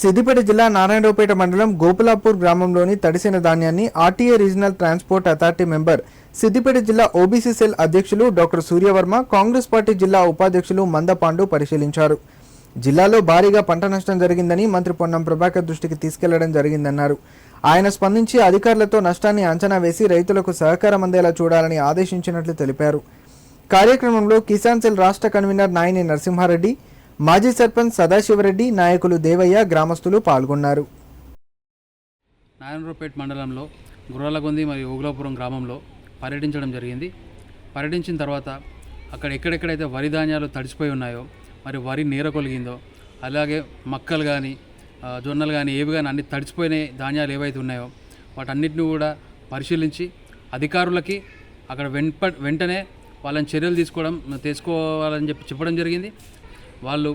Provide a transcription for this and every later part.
సిద్దిపేట జిల్లా నారాయణరావుపేట మండలం గోపులాపూర్ గ్రామంలోని తడిసిన ధాన్యాన్ని RTA regional transport authority member Siddipet జిల్లా ఓబీసీ సెల్ అధ్యక్షులు డాక్టర్ సూర్యవర్మ కాంగ్రెస్ పార్టీ జిల్లా ఉపాధ్యక్షులు మందపాండు పరిశీలించారు. జిల్లాలో భారీగా పంట నష్టం జరిగిందని మంత్రి పొన్నం ప్రభాకర్ దృష్టికి తీసుకెళ్ళడం జరిగిందన్నారు. ఆయన స్పందించి అధికారులతో నష్టాన్ని అంచనా వేసి రైతులకు సహకారం అందేలా చూడాలని ఆదేశించినట్లు తెలిపారు. కార్యక్రమంలో కిసాన్ సెల్ రాష్ట్ర కన్వీనర్ నాయని నరసింహారెడ్డి మాజీ సర్పంచ్ సదాశివరెడ్డి నాయకులు దేవయ్య గ్రామస్తులు పాల్గొన్నారు. నారాయణరావుపేట మండలంలో గుర్రాలగొంది మరియు ఓగులాపురం గ్రామంలో పర్యటించడం జరిగింది. పర్యటించిన తర్వాత అక్కడ ఎక్కడెక్కడైతే వరి ధాన్యాలు తడిసిపోయి ఉన్నాయో మరి వరి నీర కొలిగిందో అలాగే మక్కలు కానీ జొన్నలు కానీ ఏవి కానీ అన్ని తడిచిపోయిన ధాన్యాలు ఏవైతే ఉన్నాయో వాటన్నిటిని కూడా పరిశీలించి అధికారులకి అక్కడ వెంట వెంటనే వాళ్ళని చర్యలు తీసుకోవడం తీసుకోవాలని చెప్పి చెప్పడం జరిగింది. వాళ్ళు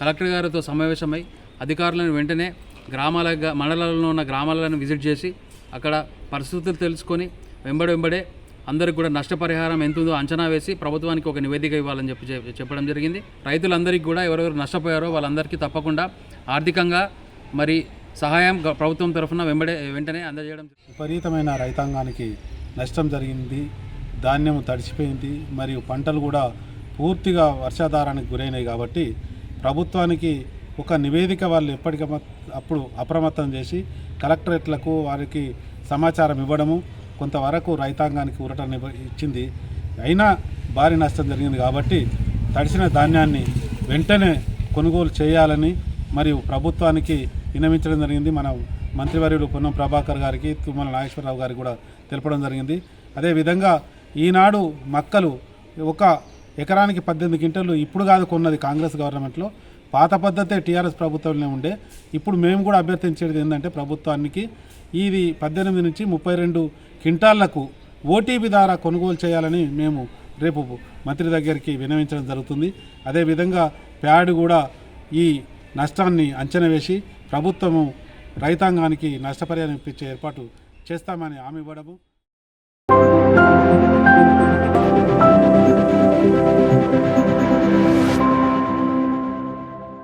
కలెక్టర్ గారితో సమావేశమై అధికారులను వెంటనే గ్రామాల మండలాల్లో ఉన్న గ్రామాలను విజిట్ చేసి అక్కడ పరిస్థితులు తెలుసుకొని వెంబడి వెంబడే అందరికి కూడా నష్టపరిహారం ఎంత ఉందో అంచనా వేసి ప్రభుత్వానికి ఒక నివేదిక ఇవ్వాలని చెప్పి చెప్పడం జరిగింది. రైతులందరికీ కూడా ఎవరెవరు నష్టపోయారో వాళ్ళందరికీ తప్పకుండా ఆర్థికంగా మరి సహాయం ప్రభుత్వం తరఫున వెంబడే వెంటనే అందజేయడం విపరీతమైన రైతాంగానికి నష్టం జరిగింది. ధాన్యం తడిసిపోయింది మరియు పంటలు కూడా పూర్తిగా వర్షాధారానికి గురైనాయి కాబట్టి ప్రభుత్వానికి ఒక నివేదిక వాళ్ళు ఎప్పటిక అప్పుడు అప్రమత్తం చేసి కలెక్టరేట్లకు వారికి సమాచారం ఇవ్వడము కొంతవరకు రైతాంగానికి ఊరట ఇచ్చింది. అయినా భారీ నష్టం జరిగింది కాబట్టి తడిసిన ధాన్యాన్ని వెంటనే కొనుగోలు చేయాలని మరియు ప్రభుత్వానికి వినమించడం జరిగింది. మన మంత్రివర్యులు పొన్నం ప్రభాకర్ గారికి తుమ్మల నాగేశ్వరరావు గారికి కూడా తెలపడం జరిగింది. అదేవిధంగా ఈనాడు మక్కలు ఒక ఎకరానికి పద్దెనిమిది క్వింటలు ఇప్పుడు కాదు కొన్నది కాంగ్రెస్ గవర్నమెంట్లో. పాత పద్ధతే టీఆర్ఎస్ ప్రభుత్వంలో ఉండే. ఇప్పుడు మేము కూడా అభ్యర్థించేది ఏంటంటే ప్రభుత్వానికి ఇది పద్దెనిమిది నుంచి ముప్పై రెండు క్వింటాళ్ళకు ఓటీపీ ద్వారా కొనుగోలు చేయాలని మేము రేపు మంత్రి దగ్గరికి వినవించడం జరుగుతుంది. అదేవిధంగా ప్యాడ్ కూడా ఈ నష్టాన్ని అంచనా వేసి ప్రభుత్వము రైతాంగానికి నష్టపరిహారం ఇప్పించే ఏర్పాటు చేస్తామని హామీ ఇవ్వడము.